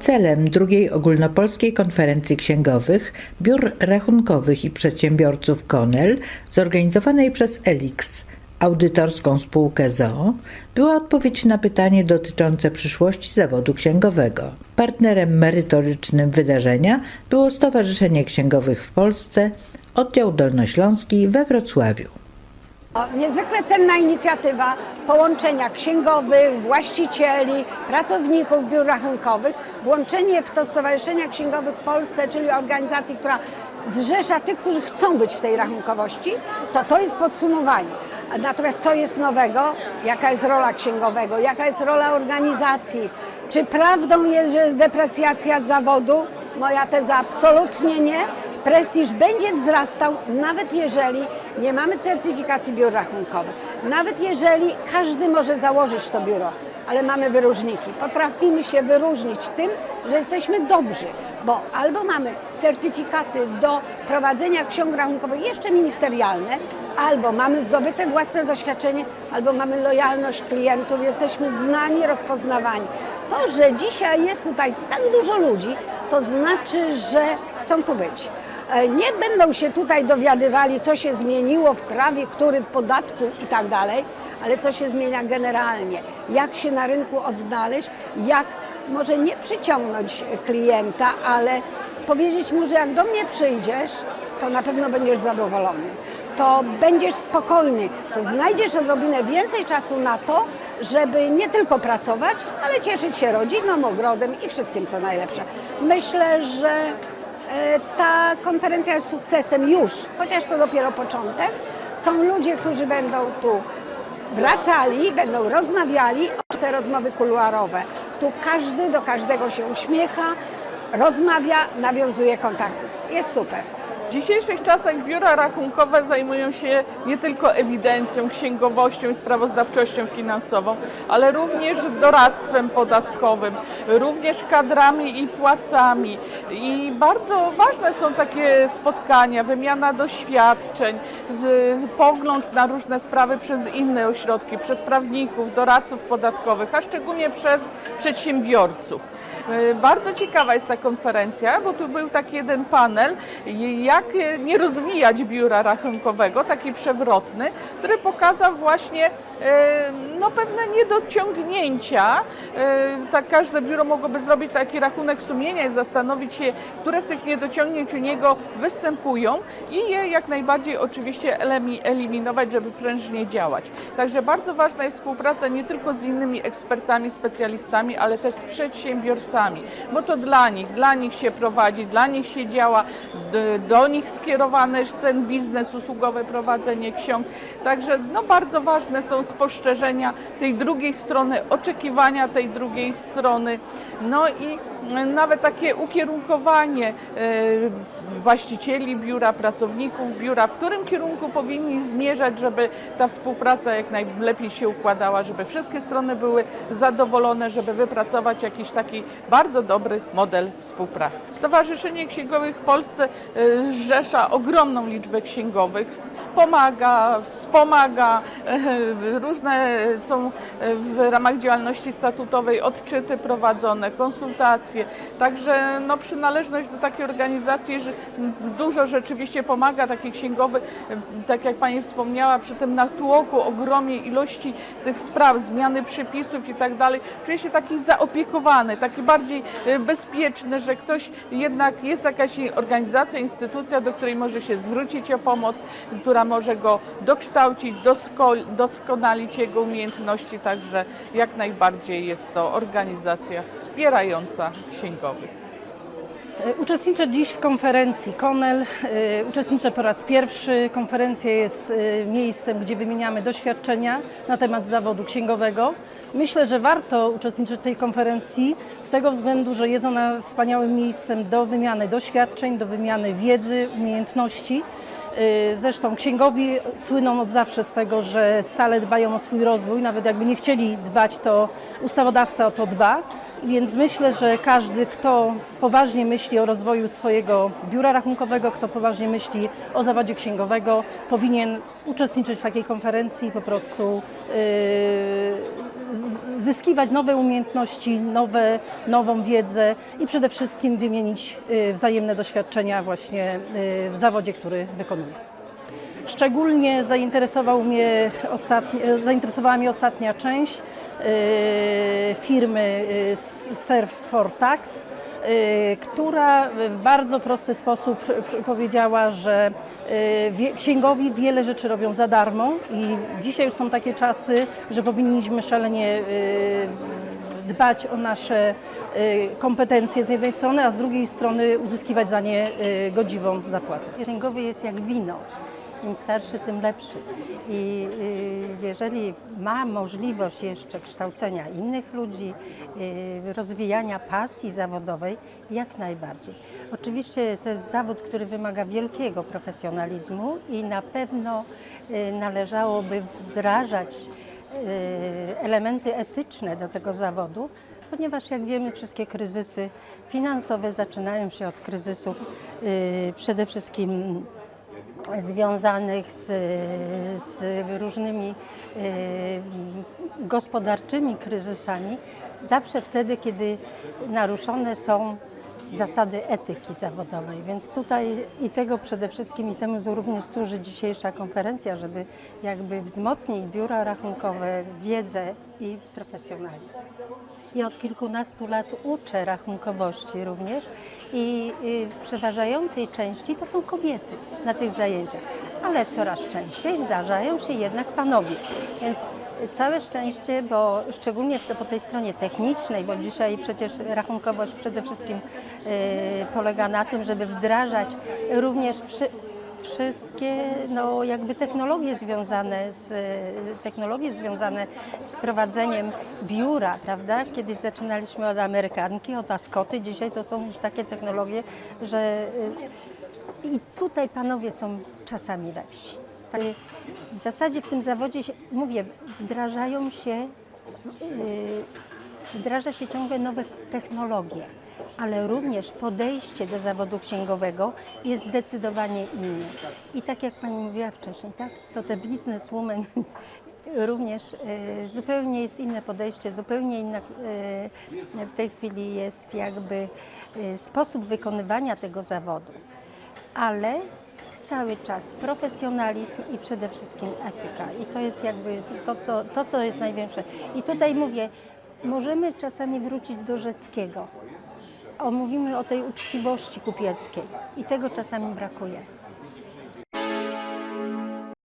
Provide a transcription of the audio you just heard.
Celem drugiej ogólnopolskiej konferencji księgowych, biur rachunkowych i przedsiębiorców KONEL, zorganizowanej przez ELIX, audytorską spółkę ZOO, była odpowiedź na pytanie dotyczące przyszłości zawodu księgowego. Partnerem merytorycznym wydarzenia było Stowarzyszenie Księgowych w Polsce, oddział dolnośląski we Wrocławiu. Niezwykle cenna inicjatywa połączenia księgowych, właścicieli, pracowników biur rachunkowych, włączenie w to Stowarzyszenia Księgowych w Polsce, czyli organizacji, która zrzesza tych, którzy chcą być w tej rachunkowości, to to jest podsumowanie. Natomiast co jest nowego? Jaka jest rola księgowego? Jaka jest rola organizacji? Czy prawdą jest, że jest deprecjacja zawodu? Moja teza absolutnie nie prestiż będzie wzrastał, nawet jeżeli nie mamy certyfikacji biur rachunkowych, nawet jeżeli każdy może założyć to biuro, ale mamy wyróżniki. Potrafimy się wyróżnić tym, że jesteśmy dobrzy, bo albo mamy certyfikaty do prowadzenia ksiąg rachunkowych jeszcze ministerialne, albo mamy zdobyte własne doświadczenie, albo mamy lojalność klientów, jesteśmy znani, rozpoznawani. To, że dzisiaj jest tutaj tak dużo ludzi, to znaczy, że chcą tu być. E, Nie będą się tutaj dowiadywali, co się zmieniło w prawie, który w podatku i tak dalej, ale co się zmienia generalnie. Jak się na rynku odnaleźć, jak może nie przyciągnąć klienta, ale powiedzieć mu, że jak do mnie przyjdziesz, to na pewno będziesz zadowolony. To będziesz spokojny, to znajdziesz odrobinę więcej czasu na to, żeby nie tylko pracować, ale cieszyć się rodziną, ogrodem i wszystkim, co najlepsze. Myślę, że Ta konferencja jest sukcesem już, chociaż to dopiero początek. Są ludzie, którzy będą tu wracali, będą rozmawiali o te rozmowy kuluarowe. Tu każdy do każdego się uśmiecha, rozmawia, nawiązuje kontakty. Jest super. W dzisiejszych czasach biura rachunkowe zajmują się nie tylko ewidencją, księgowością i sprawozdawczością finansową, ale również doradztwem podatkowym, również kadrami i płacami. I bardzo ważne są takie spotkania, wymiana doświadczeń, z, z pogląd na różne sprawy przez inne ośrodki, przez prawników, doradców podatkowych, a szczególnie przez przedsiębiorców. E, Bardzo ciekawa jest ta konferencja, bo tu był taki jeden panel, jak e, nie rozwijać biura rachunkowego, taki przewrotny, który pokazał właśnie e, no, pewne niedociągnięcia. E, Tak każde biuro mogłoby zrobić taki rachunek sumienia i zastanowić się, które z tych niedociągnięć u niego występują i je jak najbardziej oczywiście eliminować, żeby prężnie działać. Także bardzo ważna jest współpraca nie tylko z innymi ekspertami, specjalistami, ale też z przedsiębiorcami, bo to dla nich, dla nich się prowadzi, dla nich się działa, d- do nich skierowany jest ten biznes, usługowe prowadzenie ksiąg. Także no, bardzo ważne są spostrzeżenia tej drugiej strony, oczekiwania tej drugiej strony, no i e, nawet takie ukierunkowanie e, właścicieli biura, pracowników biura, w którym kierunku powinni zmierzać, żeby ta współpraca jak najlepiej się układała, żeby wszystkie strony były zadowolone, żeby wypracować jakiś taki bardzo dobry model współpracy. Stowarzyszenie Księgowych w Polsce y, zrzesza ogromną liczbę księgowych. Pomaga, wspomaga, e, różne są e, w ramach działalności statutowej odczyty prowadzone, konsultacje. Także no, przynależność do takiej organizacji że dużo rzeczywiście pomaga taki księgowy, e, tak jak Pani wspomniała, przy tym natłoku ogromnej ilości tych spraw, zmiany przepisów i tak dalej, czuje się taki zaopiekowany, taki bardziej bezpieczny, że ktoś jednak jest jakaś organizacja, instytucja, do której może się zwrócić o pomoc, która może go dokształcić, dosko- doskonalić jego umiejętności, także jak najbardziej jest to organizacja wspierająca księgowych. E, Uczestniczę dziś w konferencji KONEL. E, Uczestniczę po raz pierwszy. Konferencja jest e, miejscem, gdzie wymieniamy doświadczenia na temat zawodu księgowego. Myślę, że warto uczestniczyć w tej konferencji z tego względu, że jest ona wspaniałym miejscem do wymiany doświadczeń, do wymiany wiedzy, umiejętności. Zresztą księgowi słyną od zawsze z tego, że stale dbają o swój rozwój, nawet jakby nie chcieli dbać, to ustawodawca o to dba. Więc myślę, że każdy, kto poważnie myśli o rozwoju swojego biura rachunkowego, kto poważnie myśli o zawodzie księgowego, powinien uczestniczyć w takiej konferencji i po prostu yy, zyskiwać nowe umiejętności, nowe, nową wiedzę i przede wszystkim wymienić y, wzajemne doświadczenia właśnie y, w zawodzie, który wykonuję. Szczególnie zainteresował mnie ostatni, zainteresowała mnie ostatnia część firmy y, Serve for Tax, y, która w bardzo prosty sposób powiedziała, że y, księgowi wiele rzeczy robią za darmo i dzisiaj już są takie czasy, że powinniśmy szalenie y, dbać o nasze y, kompetencje z jednej strony, a z drugiej strony uzyskiwać za nie y, godziwą zapłatę. Księgowy jest jak wino. Im starszy, tym lepszy. I y, jeżeli ma możliwość jeszcze kształcenia innych ludzi, y, rozwijania pasji zawodowej, jak najbardziej. Oczywiście to jest zawód, który wymaga wielkiego profesjonalizmu i na pewno y, należałoby wdrażać y, elementy etyczne do tego zawodu, ponieważ jak wiemy, wszystkie kryzysy finansowe zaczynają się od kryzysów przede wszystkim związanych z, z różnymi y, gospodarczymi kryzysami, zawsze wtedy, kiedy naruszone są zasady etyki zawodowej. Więc tutaj i tego przede wszystkim i temu również służy dzisiejsza konferencja, żeby jakby wzmocnić biura rachunkowe, wiedzę i profesjonalizm. Ja od kilkunastu lat uczę rachunkowości również i w przeważającej części to są kobiety na tych zajęciach, ale coraz częściej zdarzają się jednak panowie. Więc całe szczęście, bo szczególnie po tej stronie technicznej, bo dzisiaj przecież rachunkowość przede wszystkim y, polega na tym, żeby wdrażać również wszy, wszystkie no, jakby technologie związane z technologie związane z prowadzeniem biura, prawda? Kiedyś zaczynaliśmy od amerykanki, od Askoty, dzisiaj to są już takie technologie, że y, i tutaj panowie są czasami lepsi. Tak, W zasadzie w tym zawodzie, się, mówię, wdrażają się, y, wdraża się ciągle nowe technologie, ale również podejście do zawodu księgowego jest zdecydowanie inne. I tak jak Pani mówiła wcześniej, tak, to te bizneswoman również y, zupełnie jest inne podejście, zupełnie inna y, w tej chwili jest jakby sposób wykonywania tego zawodu, ale cały czas profesjonalizm i przede wszystkim etyka. I to jest jakby to, co, to, co jest największe. I tutaj mówię, możemy czasami wrócić do Rzeckiego. O, mówimy o tej uczciwości kupieckiej i tego czasami brakuje.